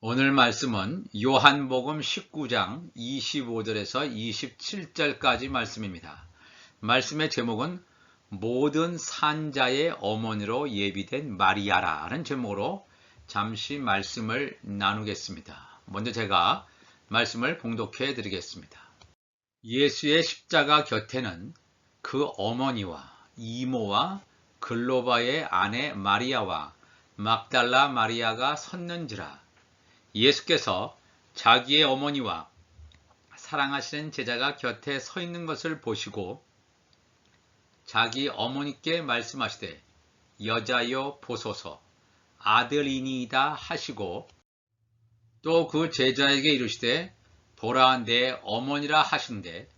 오늘 말씀은 요한복음 19장 25절에서 27절까지 말씀입니다. 말씀의 제목은 모든 산자의 어머니로 예비된 마리아라는 제목으로 잠시 말씀을 나누겠습니다. 먼저 제가 말씀을 봉독해 드리겠습니다. 예수의 십자가 곁에는 그 어머니와 이모와 글로바의 아내 마리아와 막달라 마리아가 섰는지라 예수께서 자기의 어머니와 사랑하시는 제자가 곁에 서 있는 것을 보시고 자기 어머니께 말씀하시되 여자여 보소서 아들이니이다 하시고 또 그 제자에게 이르시되 보라 내 어머니라 하신데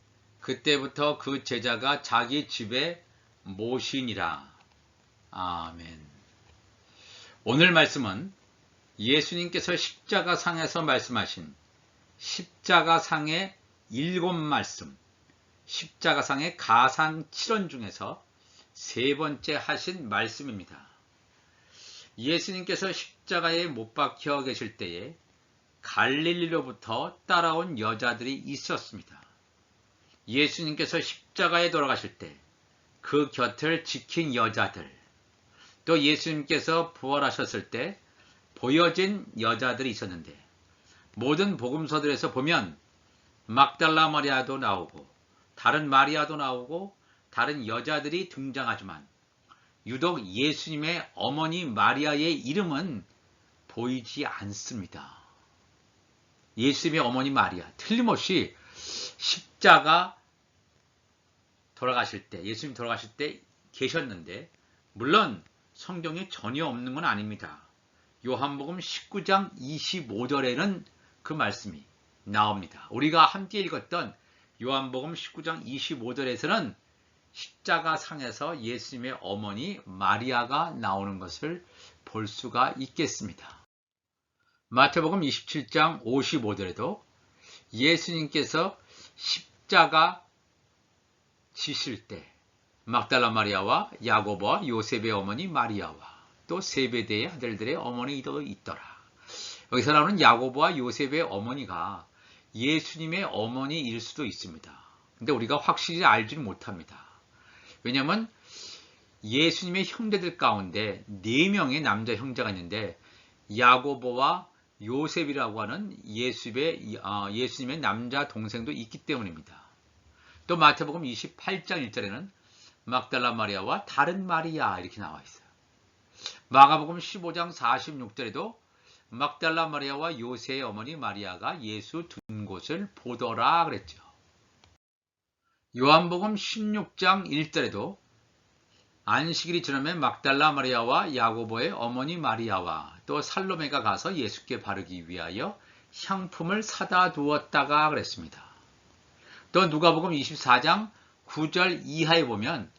그때부터 그 제자가 자기 집에 모시니라. 아멘. 오늘 말씀은 예수님께서 십자가 상에서 말씀하신 십자가 상의 일곱 말씀, 십자가 상의 가상 7원 중에서 세 번째 하신 말씀입니다. 예수님께서 십자가에 못 박혀 계실 때에 갈릴리로부터 따라온 여자들이 있었습니다. 예수님께서 십자가에 돌아가실 때 그 곁을 지킨 여자들, 또 예수님께서 부활하셨을 때 보여진 여자들이 있었는데 모든 복음서들에서 보면 막달라 마리아도 나오고 다른 마리아도 나오고 다른 여자들이 등장하지만 유독 예수님의 어머니 마리아의 이름은 보이지 않습니다. 예수님의 어머니 마리아 틀림없이 십자가 돌아가실 때 예수님 돌아가실 때 계셨는데 물론 성경에 전혀 없는 건 아닙니다. 요한복음 19장 25절에는 그 말씀이 나옵니다. 우리가 함께 읽었던 요한복음 19장 25절에서는 십자가 상에서 예수님의 어머니 마리아가 나오는 것을 볼 수가 있겠습니다. 마태복음 27장 55절에도 예수님께서 십자가 지실 때 막달라 마리아와 야고보와 요셉의 어머니 마리아와 또 세베대의 아들들의 어머니도 있더라. 여기서 나오는 야고보와 요셉의 어머니가 예수님의 어머니일 수도 있습니다. 근데 우리가 확실히 알지는 못합니다. 왜냐하면 예수님의 형제들 가운데 네 명의 남자 형제가 있는데 야고보와 요셉이라고 하는 예수의, 어, 예수님의 남자 동생도 있기 때문입니다. 또 마태복음 28장 1절에는 막달라 마리아와 다른 마리아 이렇게 나와 있어요. 마가복음 15장 46절에도 막달라 마리아와 요새의 어머니 마리아가 예수 둔 곳을 보더라 그랬죠. 요한복음 16장 1절에도 안식일이 지나면 막달라 마리아와 야고보의 어머니 마리아와 또 살로메가 가서 예수께 바르기 위하여 향품을 사다 두었다가 그랬습니다. 또 누가복음 24장 9절 이하에 보면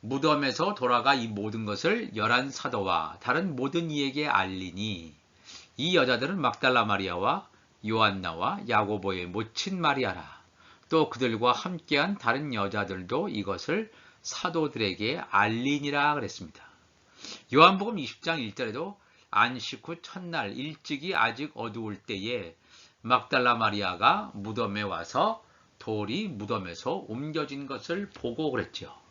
무덤에서 돌아가 이 모든 것을 열한 사도와 다른 모든 이에게 알리니 이 여자들은 막달라 마리아와 요한나와 야고보의 모친 마리아라. 또 그들과 함께한 다른 여자들도 이것을 사도들에게 알리니라 그랬습니다. 요한복음 20장 1절에도 안식 후 첫날 일찍이 아직 어두울 때에 막달라 마리아가 무덤에 와서 돌이 무덤에서 옮겨진 것을 보고 그랬죠.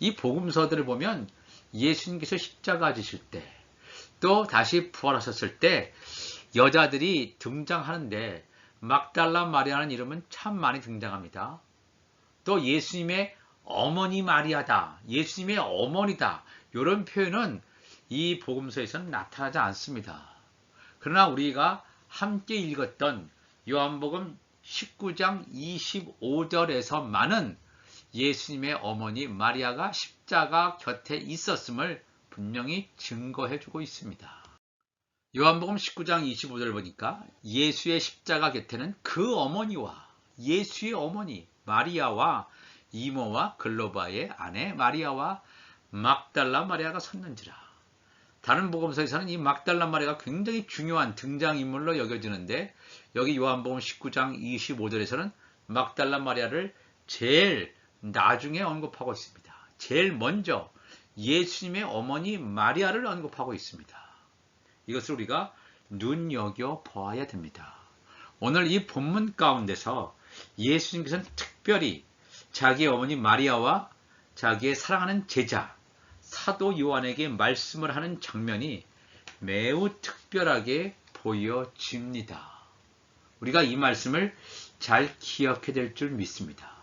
이 복음서들을 보면 예수님께서 십자가 지실 때, 또 다시 부활하셨을 때 여자들이 등장하는데 막달라 마리아라는 이름은 참 많이 등장합니다. 또 예수님의 어머니 마리아다, 예수님의 어머니다 이런 표현은 이 복음서에서는 나타나지 않습니다. 그러나 우리가 함께 읽었던 요한복음 19장 25절에서만은 예수님의 어머니 마리아가 십자가 곁에 있었음을 분명히 증거해 주고 있습니다. 요한복음 19장 25절 보니까 예수의 십자가 곁에는 그 어머니와 예수의 어머니 마리아와 이모와 글로바의 아내 마리아와 막달라 마리아가 섰는지라. 다른 복음서에서는 이 막달라 마리아가 굉장히 중요한 등장인물로 여겨지는데 여기 요한복음 19장 25절에서는 막달라 마리아를 제일 나중에 언급하고 있습니다. 제일 먼저 예수님의 어머니 마리아를 언급하고 있습니다. 이것을 우리가 눈여겨 보아야 됩니다. 오늘 이 본문 가운데서 예수님께서는 특별히 자기 어머니 마리아와 자기의 사랑하는 제자 사도 요한에게 말씀을 하는 장면이 매우 특별하게 보여집니다. 우리가 이 말씀을 잘 기억해야 될 줄 믿습니다.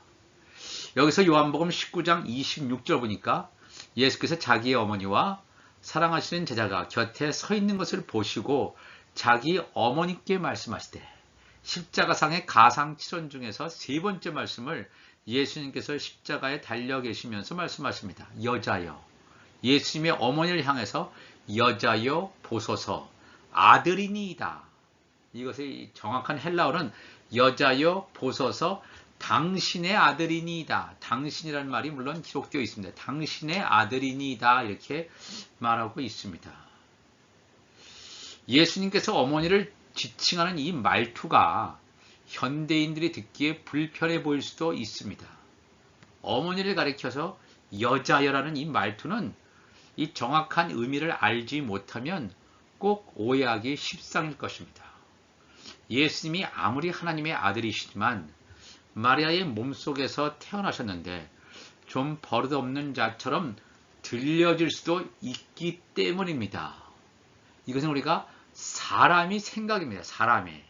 여기서 요한복음 19장 26절 보니까 예수께서 자기의 어머니와 사랑하시는 제자가 곁에 서 있는 것을 보시고 자기 어머니께 말씀하시되 십자가상의 가상치론 중에서 세 번째 말씀을 예수님께서 십자가에 달려 계시면서 말씀하십니다. 여자여. 예수님의 어머니를 향해서 여자여 보소서 아들이니이다. 이것의 정확한 헬라어는 여자여 보소서 당신의 아들이니이다. 당신이라는 말이 물론 기록되어 있습니다. 당신의 아들이니이다. 이렇게 말하고 있습니다. 예수님께서 어머니를 지칭하는 이 말투가 현대인들이 듣기에 불편해 보일 수도 있습니다. 어머니를 가리켜서 여자여라는 이 말투는 이 정확한 의미를 알지 못하면 꼭 오해하기 십상일 것입니다. 예수님이 아무리 하나님의 아들이시지만 마리아의 몸속에서 태어나셨는데 좀 버릇없는 자처럼 들려질 수도 있기 때문입니다. 이것은 우리가 사람이 생각입니다. 사람의.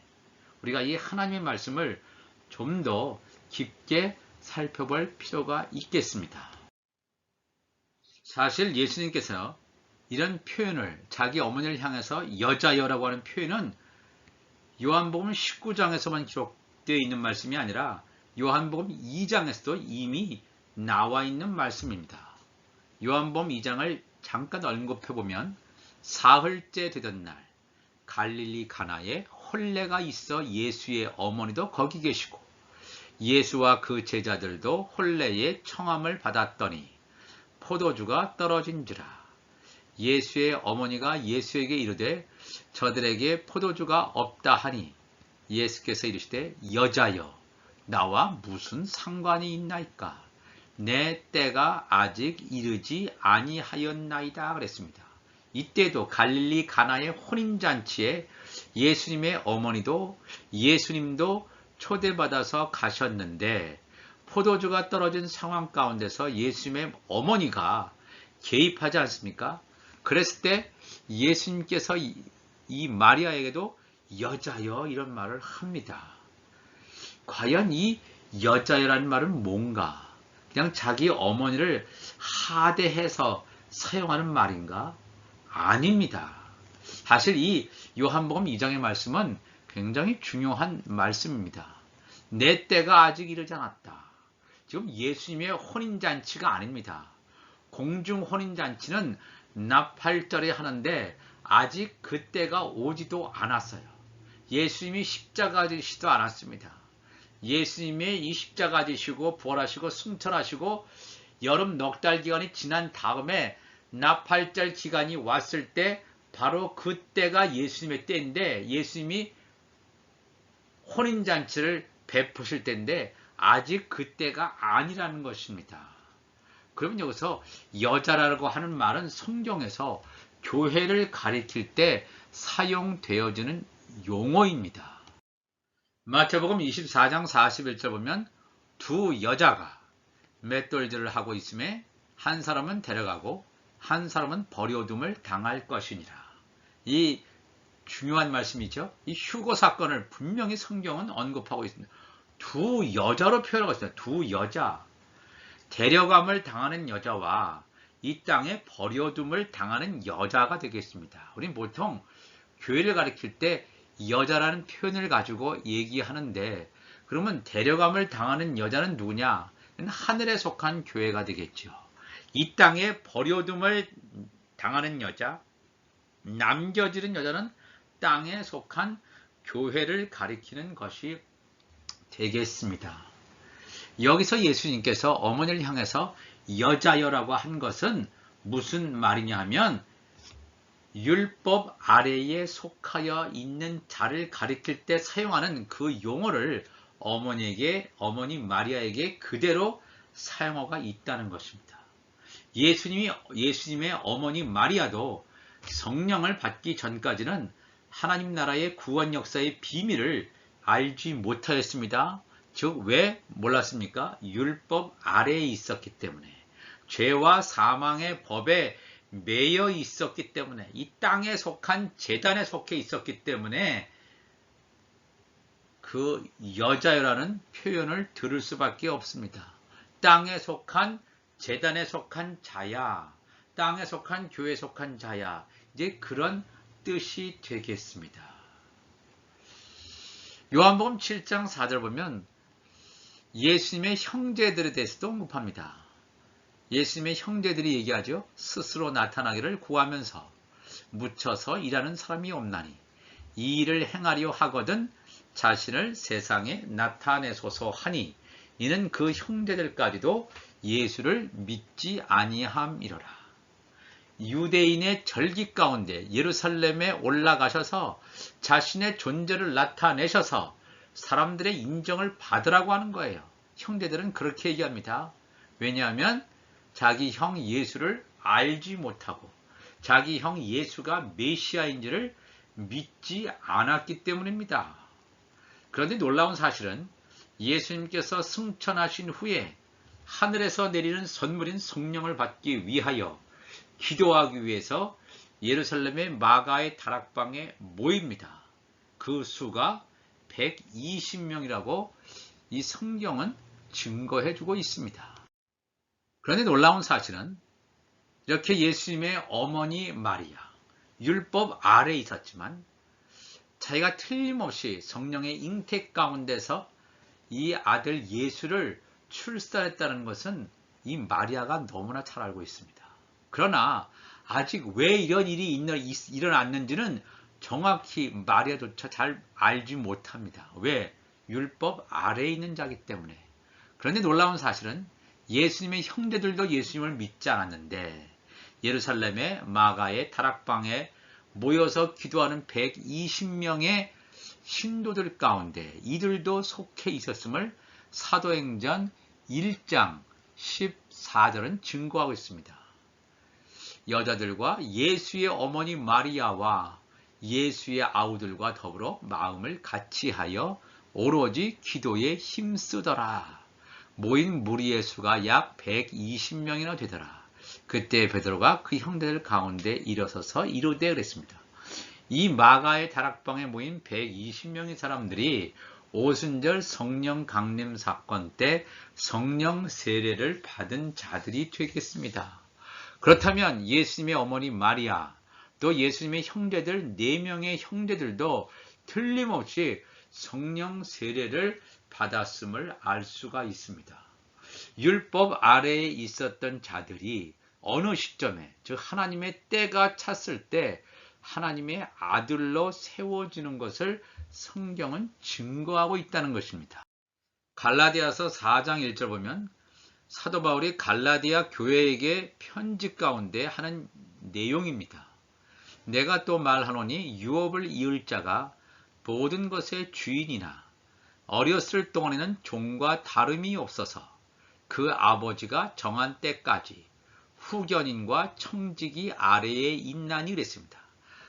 우리가 이 하나님의 말씀을 좀 더 깊게 살펴볼 필요가 있겠습니다. 사실 예수님께서 이런 표현을 자기 어머니를 향해서 여자여라고 하는 표현은 요한복음 19장에서만 기록되어 있는 말씀이 아니라 요한복음 2장에서도 이미 나와 있는 말씀입니다. 요한복음 2장을 잠깐 언급해 보면 사흘째 되던 날 갈릴리 가나에 홀레가 있어 예수의 어머니도 거기 계시고 예수와 그 제자들도 홀레의 청함을 받았더니 포도주가 떨어진지라 예수의 어머니가 예수에게 이르되 저들에게 포도주가 없다 하니 예수께서 이르시되 여자여 나와 무슨 상관이 있나이까 내 때가 아직 이르지 아니하였나이다 그랬습니다. 이때도 갈릴리 가나의 혼인잔치에 예수님의 어머니도 예수님도 초대받아서 가셨는데 포도주가 떨어진 상황 가운데서 예수님의 어머니가 개입하지 않습니까? 그랬을 때 예수님께서 이, 이 마리아에게도 여자여 이런 말을 합니다. 과연 이 여자여라는 말은 뭔가? 그냥 자기 어머니를 하대해서 사용하는 말인가? 아닙니다. 사실 이 요한복음 2장의 말씀은 굉장히 중요한 말씀입니다. 내 때가 아직 이르지 않았다. 지금 예수님의 혼인잔치가 아닙니다. 공중 혼인잔치는 나팔절에 하는데 아직 그때가 오지도 않았어요. 예수님이 십자가 지시도 않았습니다. 예수님의 이 십자가 지시고 부활하시고 승천하시고 여름 넉 달 기간이 지난 다음에 나팔절 기간이 왔을 때 바로 그때가 예수님의 때인데 예수님이 혼인잔치를 베푸실 때인데 아직 그때가 아니라는 것입니다. 그러면 여기서 여자라고 하는 말은 성경에서 교회를 가리킬 때 사용되어지는 용어입니다. 마태복음 24장 41절 보면 두 여자가 맷돌질을 하고 있음에 한 사람은 데려가고 한 사람은 버려둠을 당할 것이니라. 이 중요한 말씀이죠. 이 휴고 사건을 분명히 성경은 언급하고 있습니다. 두 여자로 표현하고 있습니다. 두 여자. 데려감을 당하는 여자와 이 땅에 버려둠을 당하는 여자가 되겠습니다. 우리는 보통 교회를 가리킬 때 여자라는 표현을 가지고 얘기하는데 그러면 데려감을 당하는 여자는 누구냐? 하늘에 속한 교회가 되겠죠. 이 땅에 버려둠을 당하는 여자, 남겨지는 여자는 땅에 속한 교회를 가리키는 것이 되겠습니다. 여기서 예수님께서 어머니를 향해서 여자여라고 한 것은 무슨 말이냐 하면 율법 아래에 속하여 있는 자를 가리킬 때 사용하는 그 용어를 어머니에게 어머니 마리아에게 그대로 사용어가 있다는 것입니다. 예수님이 예수님의 어머니 마리아도 성령을 받기 전까지는 하나님 나라의 구원 역사의 비밀을 알지 못하였습니다. 즉, 왜 몰랐습니까? 율법 아래에 있었기 때문에. 죄와 사망의 법에 매여 있었기 때문에, 이 땅에 속한 재단에 속해 있었기 때문에, 그 여자여라는 표현을 들을 수밖에 없습니다. 땅에 속한, 재단에 속한 자야, 땅에 속한 교회에 속한 자야, 이제 그런 뜻이 되겠습니다. 요한복음 7장 4절 보면 예수님의 형제들에 대해서도 언급합니다. 예수님의 형제들이 얘기하죠. 스스로 나타나기를 구하면서 묻혀서 일하는 사람이 없나니 이 일을 행하려 하거든 자신을 세상에 나타내소서 하니 이는 그 형제들까지도 예수를 믿지 아니함이로라. 유대인의 절기 가운데 예루살렘에 올라가셔서 자신의 존재를 나타내셔서 사람들의 인정을 받으라고 하는 거예요. 형제들은 그렇게 얘기합니다. 왜냐하면 자기 형 예수를 알지 못하고 자기 형 예수가 메시아인지를 믿지 않았기 때문입니다. 그런데 놀라운 사실은 예수님께서 승천하신 후에 하늘에서 내리는 선물인 성령을 받기 위하여 기도하기 위해서 예루살렘의 마가의 다락방에 모입니다. 그 수가 120명이라고 이 성경은 증거해 주고 있습니다. 그런데 놀라운 사실은 이렇게 예수님의 어머니 마리아, 율법 아래에 있었지만 자기가 틀림없이 성령의 잉택 가운데서 이 아들 예수를 출산했다는 것은 이 마리아가 너무나 잘 알고 있습니다. 그러나 아직 왜 이런 일이 일어났는지는 정확히 마리아조차 잘 알지 못합니다. 왜? 율법 아래에 있는 자기 때문에. 그런데 놀라운 사실은 예수님의 형제들도 예수님을 믿지 않았는데 예루살렘의 마가의 다락방에 모여서 기도하는 120명의 신도들 가운데 이들도 속해 있었음을 사도행전 1장 14절은 증거하고 있습니다. 여자들과 예수의 어머니 마리아와 예수의 아우들과 더불어 마음을 같이 하여 오로지 기도에 힘쓰더라. 모인 무리의 수가 약 120명이나 되더라. 그때 베드로가 그 형제들 가운데 일어서서 이르되 그랬습니다. 이 마가의 다락방에 모인 120명의 사람들이 오순절 성령 강림 사건 때 성령 세례를 받은 자들이 되겠습니다. 그렇다면 예수님의 어머니 마리아, 또 예수님의 형제들, 네 명의 형제들도 틀림없이 성령 세례를 받았음을 알 수가 있습니다. 율법 아래에 있었던 자들이 어느 시점에, 즉 하나님의 때가 찼을 때 하나님의 아들로 세워지는 것을 성경은 증거하고 있다는 것입니다. 갈라디아서 4장 1절 보면 사도 바울이 갈라디아 교회에게 편지 가운데 하는 내용입니다. 내가 또 말하노니 유업을 이을 자가 모든 것의 주인이나 어렸을 동안에는 종과 다름이 없어서 그 아버지가 정한 때까지 후견인과 청지기 아래에 있나니 그랬습니다.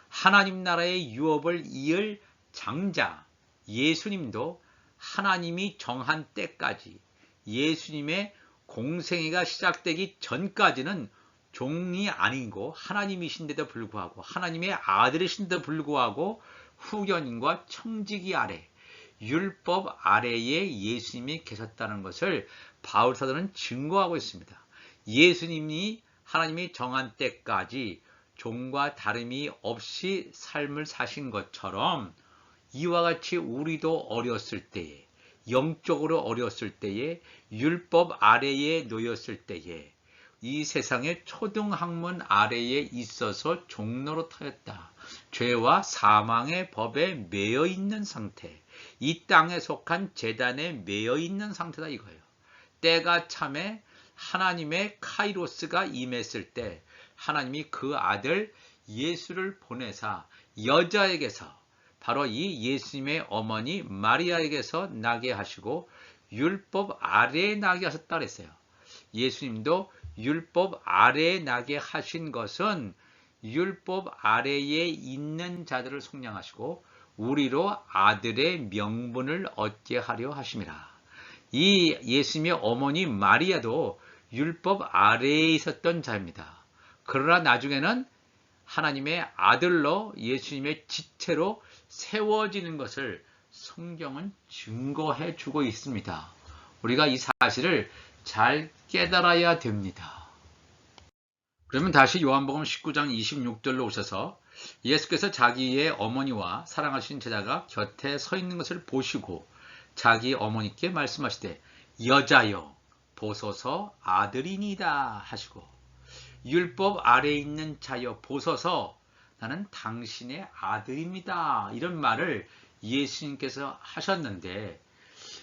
하나님 나라의 유업을 이을 장자 예수님도 하나님이 정한 때까지 예수님의 공생애가 시작되기 전까지는 종이 아니고 하나님이신데도 불구하고 하나님의 아들이신데도 불구하고 후견인과 청지기 아래 율법 아래에 예수님이 계셨다는 것을 바울 사도는 증거하고 있습니다. 예수님이 하나님이 정한 때까지 종과 다름이 없이 삶을 사신 것처럼 이와 같이 우리도 어렸을 때에 영적으로 어렸을 때에 율법 아래에 놓였을 때에 이 세상의 초등학문 아래에 있어서 종로로 타였다. 죄와 사망의 법에 매여 있는 상태. 이 땅에 속한 재단에 매여 있는 상태다 이거예요. 때가 참에 하나님의 카이로스가 임했을 때 하나님이 그 아들 예수를 보내사 여자에게서 바로 이 예수님의 어머니 마리아에게서 나게 하시고 율법 아래에 나게 하셨다 그랬어요. 예수님도 율법 아래에 나게 하신 것은 율법 아래에 있는 자들을 속량하시고 우리로 아들의 명분을 얻게 하려 하심이라. 이 예수님의 어머니 마리아도 율법 아래에 있었던 자입니다. 그러나 나중에는 하나님의 아들로 예수님의 지체로 세워지는 것을 성경은 증거해 주고 있습니다. 우리가 이 사실을 잘 깨달아야 됩니다. 그러면 다시 요한복음 19장 26절로 오셔서 예수께서 자기의 어머니와 사랑하신 제자가 곁에 서 있는 것을 보시고 자기 어머니께 말씀하시되 여자여 보소서 아들이니다 하시고 율법 아래에 있는 자여 보소서 나는 당신의 아들입니다. 이런 말을 예수님께서 하셨는데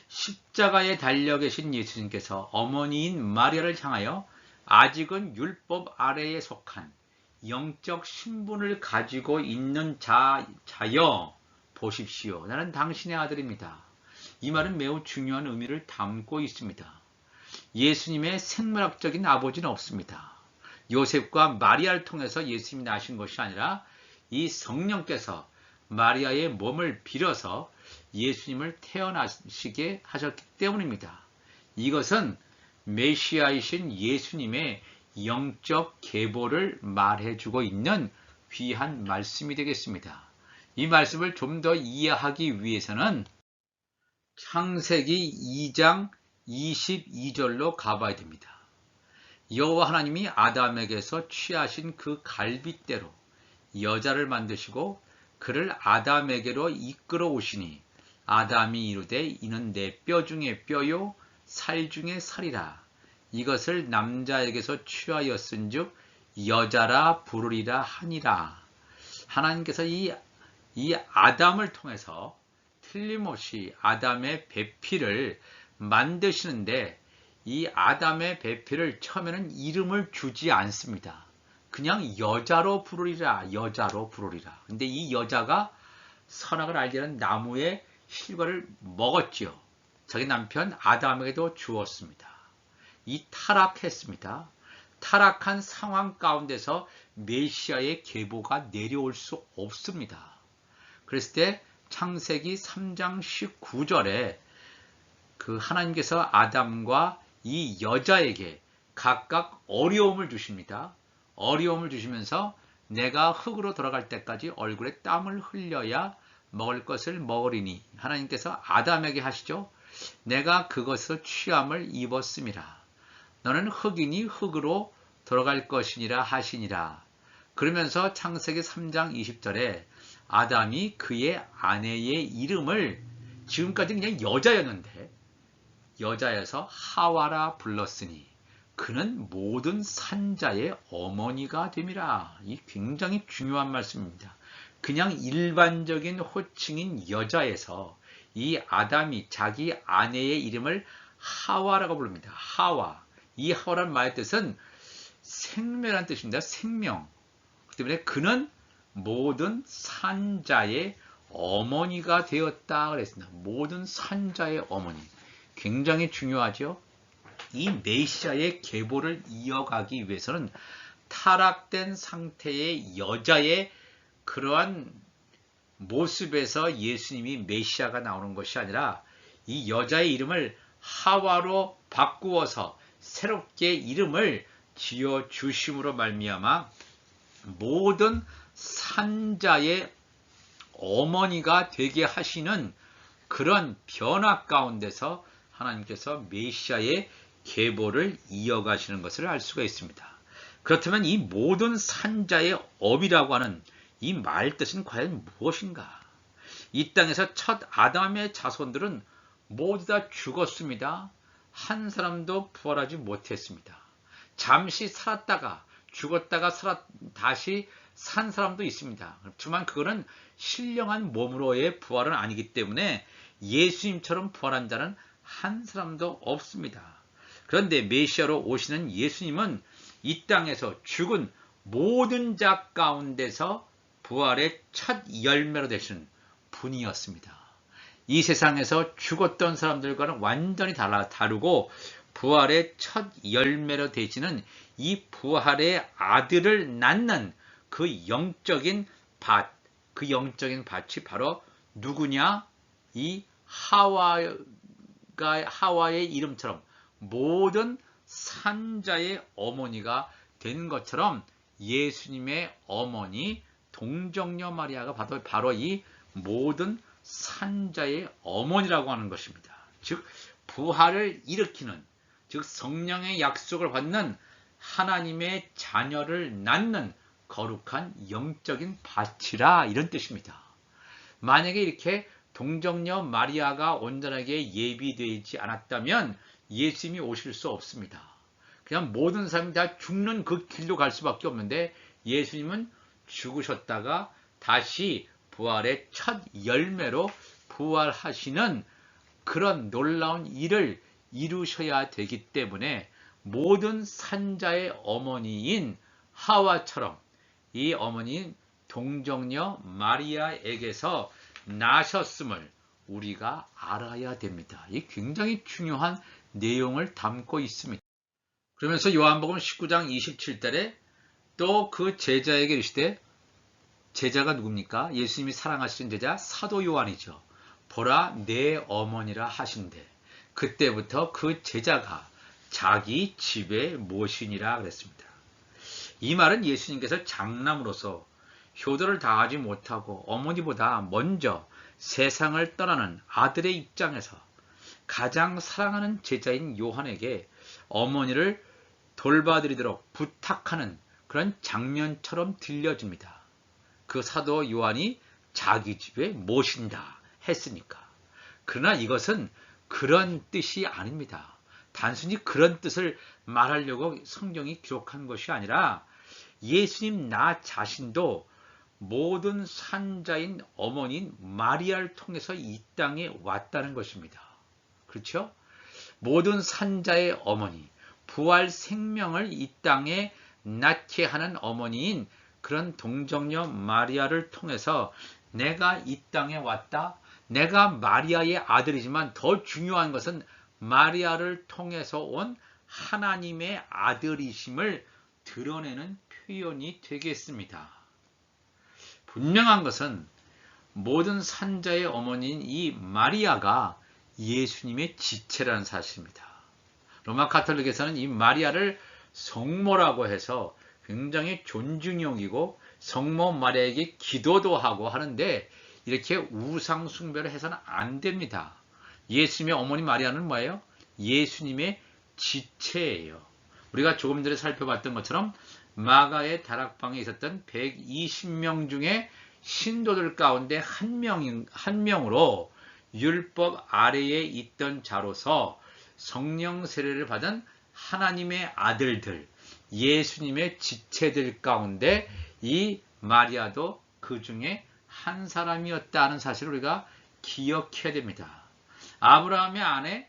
십자가에 달려 계신 예수님께서 어머니인 마리아를 향하여 아직은 율법 아래에 속한 영적 신분을 가지고 있는 자, 자여 보십시오. 나는 당신의 아들입니다. 이 말은 매우 중요한 의미를 담고 있습니다. 예수님의 생물학적인 아버지는 없습니다. 요셉과 마리아를 통해서 예수님이 나신 것이 아니라 이 성령께서 마리아의 몸을 빌어서 예수님을 태어나시게 하셨기 때문입니다. 이것은 메시아이신 예수님의 영적 계보를 말해주고 있는 귀한 말씀이 되겠습니다. 이 말씀을 좀 더 이해하기 위해서는 창세기 2장 22절로 가봐야 됩니다. 여호와 하나님이 아담에게서 취하신 그 갈빗대로 여자를 만드시고 그를 아담에게로 이끌어 오시니 아담이 이르되 이는 내 뼈 중에 뼈요 살 중에 살이라 이것을 남자에게서 취하였은즉 여자라 부르리라 하니라 하나님께서 이, 이 아담을 통해서 틀림없이 아담의 배피를 만드시는데 이 아담의 배필을 처음에는 이름을 주지 않습니다. 그냥 여자로 부르리라, 여자로 부르리라. 근데 이 여자가 선악을 알게 하는 나무의 실과를 먹었지요. 자기 남편 아담에게도 주었습니다. 이 타락했습니다. 타락한 상황 가운데서 메시아의 계보가 내려올 수 없습니다. 그랬을 때 창세기 3장 19절에 그 하나님께서 아담과 이 여자에게 각각 어려움을 주십니다. 어려움을 주시면서 내가 흙으로 돌아갈 때까지 얼굴에 땀을 흘려야 먹을 것을 먹으리니 하나님께서 아담에게 하시죠. 내가 그것을 취함을 입었음이라. 너는 흙이니 흙으로 돌아갈 것이니라 하시니라. 그러면서 창세기 3장 20절에 아담이 그의 아내의 이름을 지금까지 그냥 여자였는데 여자여서 하와라 불렀으니 그는 모든 산자의 어머니가 됨이라. 이 굉장히 중요한 말씀입니다. 그냥 일반적인 호칭인 여자에서 이 아담이 자기 아내의 이름을 하와라고 부릅니다. 하와. 이 하와란 말의 뜻은 생명이란 뜻입니다. 생명. 그 때문에 그는 모든 산자의 어머니가 되었다 그랬습니다. 모든 산자의 어머니. 굉장히 중요하죠. 이 메시아의 계보를 이어가기 위해서는 타락된 상태의 여자의 그러한 모습에서 예수님이 메시아가 나오는 것이 아니라 이 여자의 이름을 하와로 바꾸어서 새롭게 이름을 지어 주심으로 말미암아 모든 산자의 어머니가 되게 하시는 그런 변화 가운데서 하나님께서 메시아의 계보를 이어가시는 것을 알 수가 있습니다. 그렇다면 이 모든 산자의 업이라고 하는 이 말 뜻은 과연 무엇인가? 이 땅에서 첫 아담의 자손들은 모두 다 죽었습니다. 한 사람도 부활하지 못했습니다. 잠시 살았다가 죽었다가 살았, 다시 산 사람도 있습니다. 그렇지만 그거는 신령한 몸으로의 부활은 아니기 때문에 예수님처럼 부활한 자는 한 사람도 없습니다. 그런데 메시아로 오시는 예수님은 이 땅에서 죽은 모든 자 가운데서 부활의 첫 열매로 되신 분이었습니다. 이 세상에서 죽었던 사람들과는 완전히 달라, 다르고 부활의 첫 열매로 되시는 이 부활의 아들을 낳는 그 영적인 밭, 그 영적인 밭이 바로 누구냐? 이 하와가 하와의 이름처럼 모든 산자의 어머니가 된 것처럼 예수님의 어머니 동정녀 마리아가 바로, 바로 이 모든 산자의 어머니라고 하는 것입니다. 즉 부활을 일으키는 즉 성령의 약속을 받는 하나님의 자녀를 낳는 거룩한 영적인 밭이라 이런 뜻입니다. 만약에 이렇게 동정녀 마리아가 온전하게 예비되지 않았다면 예수님이 오실 수 없습니다. 그냥 모든 사람이 다 죽는 그 길로 갈 수밖에 없는데 예수님은 죽으셨다가 다시 부활의 첫 열매로 부활하시는 그런 놀라운 일을 이루셔야 되기 때문에 모든 산자의 어머니인 하와처럼 이 어머니인 동정녀 마리아에게서 나셨음을 우리가 알아야 됩니다. 이 굉장히 중요한 내용을 담고 있습니다. 그러면서 요한복음 19장 27절에 또 그 제자에게 이르시되 제자가 누굽니까? 예수님이 사랑하시는 제자 사도 요한이죠. 보라 내 어머니라 하신대. 그때부터 그 제자가 자기 집에 모시니라 그랬습니다. 이 말은 예수님께서 장남으로서 효도를 다하지 못하고 어머니보다 먼저 세상을 떠나는 아들의 입장에서 가장 사랑하는 제자인 요한에게 어머니를 돌봐드리도록 부탁하는 그런 장면처럼 들려집니다. 그 사도 요한이 자기 집에 모신다 했으니까. 그러나 이것은 그런 뜻이 아닙니다. 단순히 그런 뜻을 말하려고 성경이 기록한 것이 아니라 예수님 나 자신도 모든 산자인 어머니인 마리아를 통해서 이 땅에 왔다는 것입니다. 그렇죠? 모든 산자의 어머니, 부활 생명을 이 땅에 낳게 하는 어머니인 그런 동정녀 마리아를 통해서 내가 이 땅에 왔다. 내가 마리아의 아들이지만 더 중요한 것은 마리아를 통해서 온 하나님의 아들이심을 드러내는 표현이 되겠습니다. 분명한 것은 모든 산자의 어머니인 이 마리아가 예수님의 지체라는 사실입니다. 로마 카톨릭에서는 이 마리아를 성모라고 해서 굉장히 존중용이고 성모 마리아에게 기도도 하고 하는데 이렇게 우상 숭배를 해서는 안 됩니다. 예수님의 어머니 마리아는 뭐예요? 예수님의 지체예요. 우리가 조금 전에 살펴봤던 것처럼 마가의 다락방에 있었던 120명 중에 신도들 가운데 한 명, 한 명으로 율법 아래에 있던 자로서 성령 세례를 받은 하나님의 아들들, 예수님의 지체들 가운데 이 마리아도 그 중에 한 사람이었다는 사실을 우리가 기억해야 됩니다. 아브라함의 아내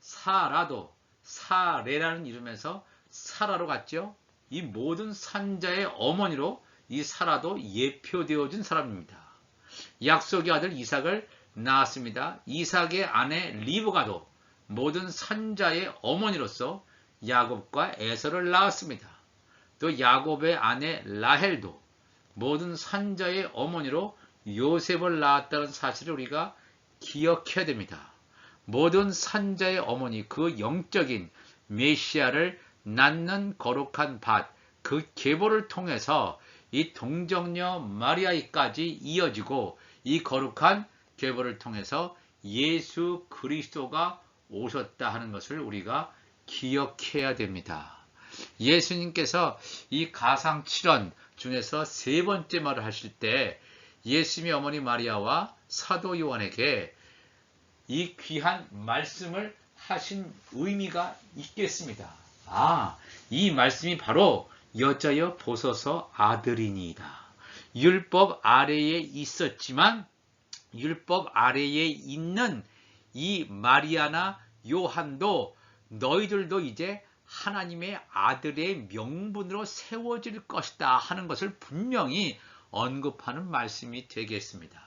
사라도 사레라는 이름에서 사라로 갔죠. 이 모든 산자의 어머니로 이 사라도 예표되어진 사람입니다. 약속의 아들 이삭을 낳았습니다. 이삭의 아내 리브가도 모든 산자의 어머니로서 야곱과 에서를 낳았습니다. 또 야곱의 아내 라헬도 모든 산자의 어머니로 요셉을 낳았다는 사실을 우리가 기억해야 됩니다. 모든 산자의 어머니 그 영적인 메시아를 낳는 거룩한 밭, 그 계보를 통해서 이 동정녀 마리아이까지 이어지고 이 거룩한 계보를 통해서 예수 그리스도가 오셨다 하는 것을 우리가 기억해야 됩니다. 예수님께서 이 가상 7원 중에서 세 번째 말을 하실 때 예수님의 어머니 마리아와 사도 요한에게 이 귀한 말씀을 하신 의미가 있겠습니다. 아, 이 말씀이 바로 여자여 보소서 아들이니이다. 율법 아래에 있었지만 율법 아래에 있는 이 마리아나 요한도 너희들도 이제 하나님의 아들의 명분으로 세워질 것이다 하는 것을 분명히 언급하는 말씀이 되겠습니다.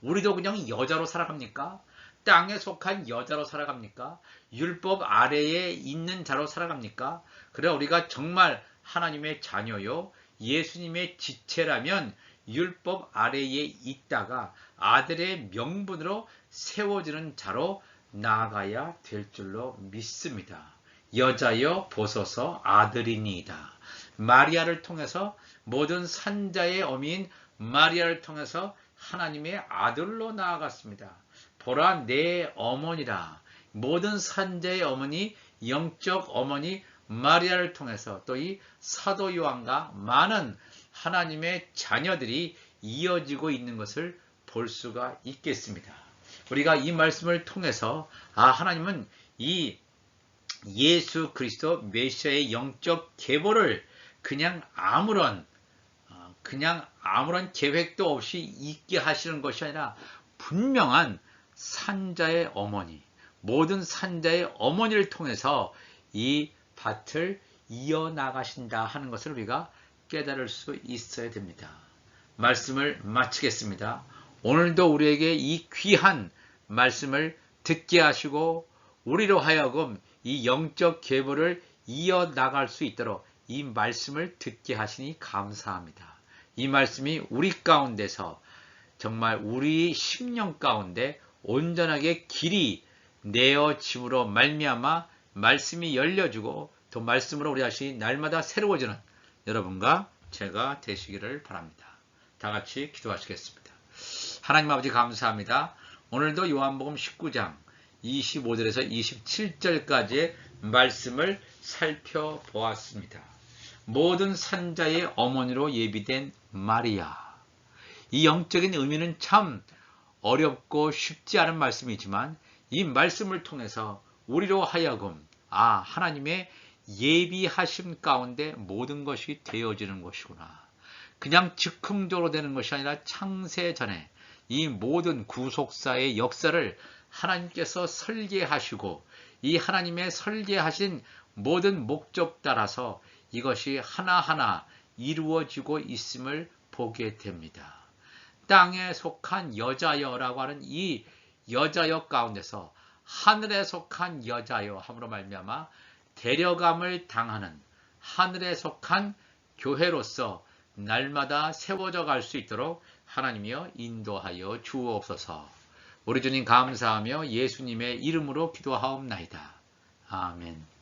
우리도 그냥 여자로 살아갑니까? 땅에 속한 여자로 살아갑니까? 율법 아래에 있는 자로 살아갑니까? 그래 우리가 정말 하나님의 자녀요 예수님의 지체라면 율법 아래에 있다가 아들의 명분으로 세워지는 자로 나아가야 될 줄로 믿습니다. 여자여 보소서 아들이니이다. 마리아를 통해서 모든 산자의 어미인 마리아를 통해서 하나님의 아들로 나아갔습니다. 보라 내 어머니라. 모든 산자의 어머니, 영적 어머니 마리아를 통해서 또 이 사도 요한과 많은 하나님의 자녀들이 이어지고 있는 것을 볼 수가 있겠습니다. 우리가 이 말씀을 통해서 아 하나님은 이 예수 그리스도 메시아의 영적 계보를 그냥 아무런 어, 그냥 아무런 계획도 없이 있게 하시는 것이 아니라 분명한 산자의 어머니, 모든 산자의 어머니를 통해서 이 밭을 이어나가신다 하는 것을 우리가 깨달을 수 있어야 됩니다. 말씀을 마치겠습니다. 오늘도 우리에게 이 귀한 말씀을 듣게 하시고 우리로 하여금 이 영적 계보를 이어나갈 수 있도록 이 말씀을 듣게 하시니 감사합니다. 이 말씀이 우리 가운데서 정말 우리 심령 가운데 온전하게 길이 내어짐으로 말미암아 말씀이 열려주고 또 말씀으로 우리 다시 날마다 새로워지는 여러분과 제가 되시기를 바랍니다. 다 같이 기도하시겠습니다. 하나님 아버지 감사합니다. 오늘도 요한복음 19장 25절에서 27절까지의 말씀을 살펴보았습니다. 모든 산자의 어머니로 예비된 마리아. 이 영적인 의미는 참 어렵고 쉽지 않은 말씀이지만 이 말씀을 통해서 우리로 하여금 아 하나님의 예비하심 가운데 모든 것이 되어지는 것이구나. 그냥 즉흥적으로 되는 것이 아니라 창세 전에 이 모든 구속사의 역사를 하나님께서 설계하시고 이 하나님의 설계하신 모든 목적 따라서 이것이 하나하나 이루어지고 있음을 보게 됩니다. 땅에 속한 여자여라고 하는 이 여자여 가운데서 하늘에 속한 여자여 함으로 말미암아 데려감을 당하는 하늘에 속한 교회로서 날마다 세워져 갈 수 있도록 하나님이여 인도하여 주옵소서. 우리 주님 감사하며 예수님의 이름으로 기도하옵나이다. 아멘.